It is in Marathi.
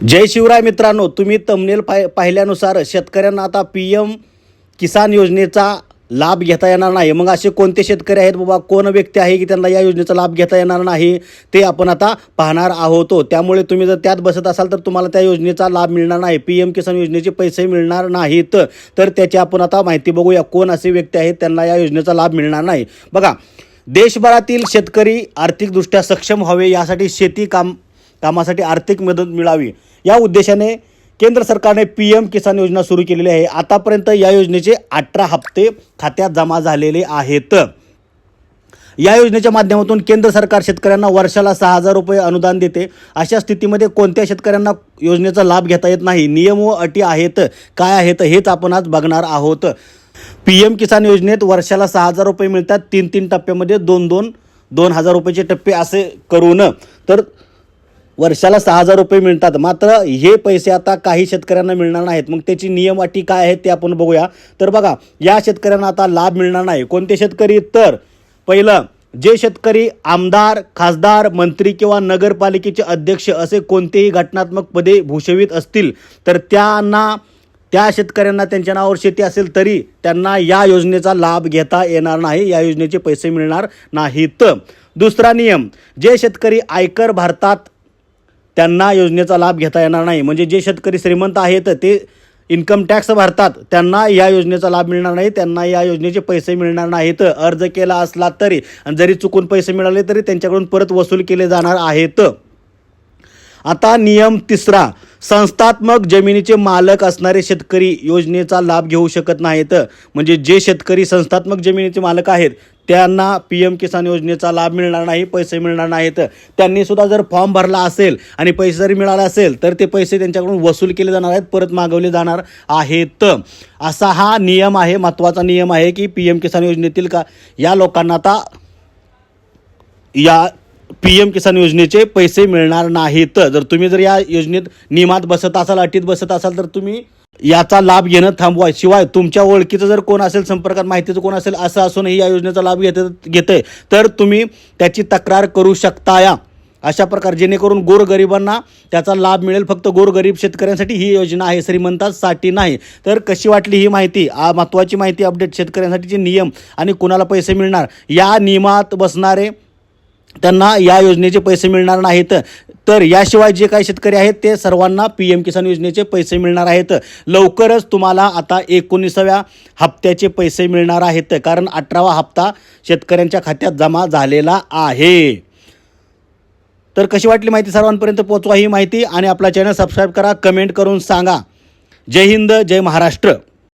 जय शिवराय मित्रांनो तुम्ही तमनेल पाय पाहिल्यानुसार शेतकऱ्यांना आता पी एम किसान योजनेचा लाभ घेता येणार नाही. मग असे कोणते शेतकरी आहेत बाबा? कोण व्यक्ती आहे की त्यांना या योजनेचा लाभ घेता येणार नाही? ते आपण आता पाहणार आहोत. त्यामुळे तुम्ही जर त्यात बसत असाल तर तुम्हाला त्या योजनेचा लाभ मिळणार नाही. पी एम किसान योजनेचे पैसे मिळणार नाहीत. तर त्याची आपण आता माहिती बघूया. कोण असे व्यक्ती आहेत त्यांना या योजनेचा लाभ मिळणार नाही. बघा देशभरातील शेतकरी आर्थिकदृष्ट्या सक्षम व्हावे यासाठी शेती काम कामासाठी आर्थिक मदत मिळावी. या उद्देशाने केंद्र सरकारने पी एम किसान योजना सुरू केलेली आहे. आतापर्यंत या योजनेचे अठरा हप्ते खात्यात जमा झालेले आहेत. या योजनेच्या माध्यमातून केंद्र सरकार शेतकऱ्यांना वर्षाला सहा हजार रुपये अनुदान देते. अशा स्थितीमध्ये कोणत्या शेतकऱ्यांना योजनेचा लाभ घेता येत नाही? नियम व अटी आहेत. काय आहेत हेच आपण आज बघणार आहोत. पी एम किसान योजनेत वर्षाला सहा हजार रुपये मिळतात. तीन तीन टप्प्यामध्ये दोन दोन दोन हजार रुपयाचे टप्पे असे करून. तर वर्षाला सहा हजार रुपये मिळतात. मात्र हे पैसे आता काही शेतकऱ्यांना मिळणार नाहीत. मग त्याची नियम अटी काय आहेत ते आपण बघूया. तर बघा या शेतकऱ्यांना आता लाभ मिळणार नाही. कोणते शेतकरी? तर पहिलं जे शेतकरी आमदार खासदार मंत्री किंवा नगरपालिकेचे अध्यक्ष असे कोणतेही घटनात्मक पदे भूषवित असतील तर त्यांना त्या शेतकऱ्यांना त्यांच्या नावावर शेती असेल तरी त्यांना या योजनेचा लाभ घेता येणार नाही. या योजनेचे पैसे मिळणार नाहीत. दुसरा नियम जे शेतकरी आयकर भारतात त्यांना योजनेचा लाभ घेता येणार नाही. म्हणजे जे शेतकरी श्रीमंत आहेत ते इन्कम टॅक्स भरतात. त्यांना या योजनेचा लाभ मिळणार नाही. त्यांना या योजनेचे पैसे मिळणार नाहीत. अर्ज केला असला तरी आणि जरी चुकून पैसे मिळाले तरी त्यांच्याकडून परत वसूल केले जाणार आहेत. आता नियम तिसरा. संस्थात्मक जमिनीचे मालक असणारे शेतकरी योजनेचा लाभ घेऊ शकत नाहीत. म्हणजे जे शेतकरी संस्थात्मक जमिनीचे मालक आहेत त्यांना पी एम किसान योजनेचा लाभ मिळणार नाही पैसे मिळणार नाहीत. त्यांनी सुद्धा जर फॉर्म भरला असेल आणि पैसे जरी मिळाले असेल तर ते पैसे त्यांच्याकडून वसूल केले जाणार आहेत परत मागवले जाणार आहेत. असा हा नियम आहे महत्त्वाचा नियम आहे की पी एम किसान योजनेतील का या लोकांना आता या पी एम किसान योजनेचे पैसे मिळणार नाहीत. जर तुम्ही जर या योजनेत नियमात बसत असाल अटीत बसत असाल तर तुम्ही याचा लाभ घेणं थांबवा. शिवाय तुमच्या ओळखीचं जर कोण असेल संपर्कात माहितीचं कोण असेल असं असूनही या योजनेचा लाभ घेत घेते तर तुम्ही त्याची तक्रार करू शकता या अशा प्रकारे जेणेकरून गोरगरिबांना त्याचा लाभ मिळेल. फक्त गोरगरीब शेतकऱ्यांसाठी ही योजना आहे. श्रीमंतांसाठी नाही. तर कशी वाटली ही माहिती? आ महत्त्वाची माहिती अपडेट शेतकऱ्यांसाठीचे नियम आणि कुणाला पैसे मिळणार? या नियमात बसणारे त्यांना या योजनेचे पैसे मिळणार नाहीत. तर याशिवाय जे काही शेतकरी आहेत ते सर्वांना पी एम किसान योजनेचे पैसे मिळणार आहेत. लवकरच तुम्हाला आता एकोणीसाव्या हप्त्याचे पैसे मिळणार आहेत. कारण अठरावा हप्ता शेतकऱ्यांच्या खात्यात जमा झालेला आहे. तर कशी वाटली माहिती सर्वांपर्यंत पोहोचवा ही माहिती आणि आपला चॅनल सबस्क्राईब करा कमेंट करून सांगा. जय हिंद जय महाराष्ट्र.